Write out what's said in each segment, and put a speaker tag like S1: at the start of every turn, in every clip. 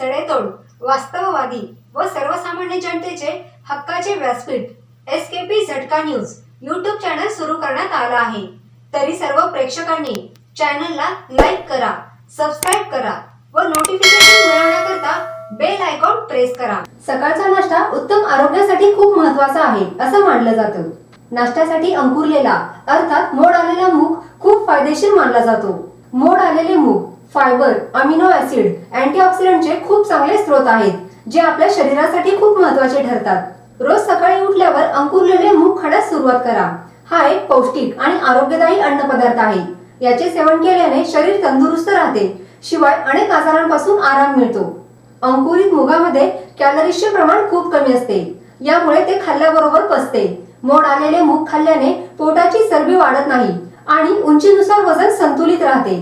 S1: सडेतोड वास्तववादी व सर्वसामान्य जनतेचे हक्काचे व्यासपीठ S K P Jhatka news YouTube channel सुरू करण्यात आला आहे. तरी सर्व प्रेक्षकांनी चॅनलला लाईक करा सबस्क्राईब करा व नोटिफिकेशन मिळवण्याकरता बेल आयकॉन प्रेस करा. सकाळचा नाश्ता उत्तम आरोग्यासाठी खूप महत्त्वाचा आहे असं मानलं जातं. नाश्त्यासाठी अंकुरलेला अर्थात मोड आलेला मूग खूप फायदेशीर मानला जातो. मोड आलेले मूग फायबर अमिनो ऍसिड अँटीऑक्सिडंटचे खूप चांगले स्रोत आहेत जे आपल्या शरीरासाठी खूप महत्त्वाचे ठरतात. रोज सकाळी उठल्यावर अंकुरलेले मूग खाण्यास सुरुवात करा. हा एक पौष्टिक आणि आरोग्यदायी अन्नपदार्थ आहे. याचे सेवन केल्याने शरीर तंदुरुस्त राहते शिवाय अनेक आजारांपासून आराम मिळतो. अंकुरित मुगामध्ये कॅलरीजचे प्रमाण खूप कमी असते. यामुळे ते खाल्ल्याबरोबर पचते. मोड आलेले मूग खाल्ल्याने पोटाची चरबी वाढत नाही आणि उंचीनुसार वजन संतुलित राहते.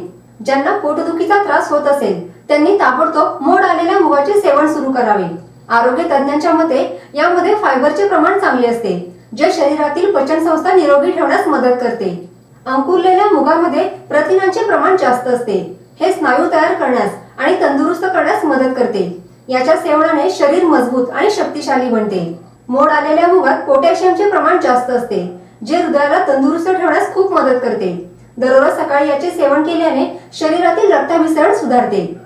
S1: ज्यांना पोटदुखीचा त्रास होत असेल त्यांनी ताबडतोब मोड आलेल्या मुगाचे सेवन सुरू करावे. आरोग्य तज्ञांच्या मते यामध्ये फायबरचे प्रमाण चांगले असते जे शरीरातील पचन संस्था निरोगी ठेवण्यास मदत करते. अंकुरलेल्या मुगामध्ये प्रथिनांचे प्रमाण जास्त असते. हे स्नायू तयार करण्यास आणि तंदुरुस्त करण्यास मदत करते. याच्या सेवनाने शरीर मजबूत आणि शक्तिशाली बनते. मोड आलेल्या मुगात पोटॅशियमचे प्रमाण जास्त असते जे हृदयाला तंदुरुस्त ठेवण्यास खूप मदत करते. दररोज सकाळी याचे सेवन केल्याने शरीरातील रक्तमिसरण सुधारते.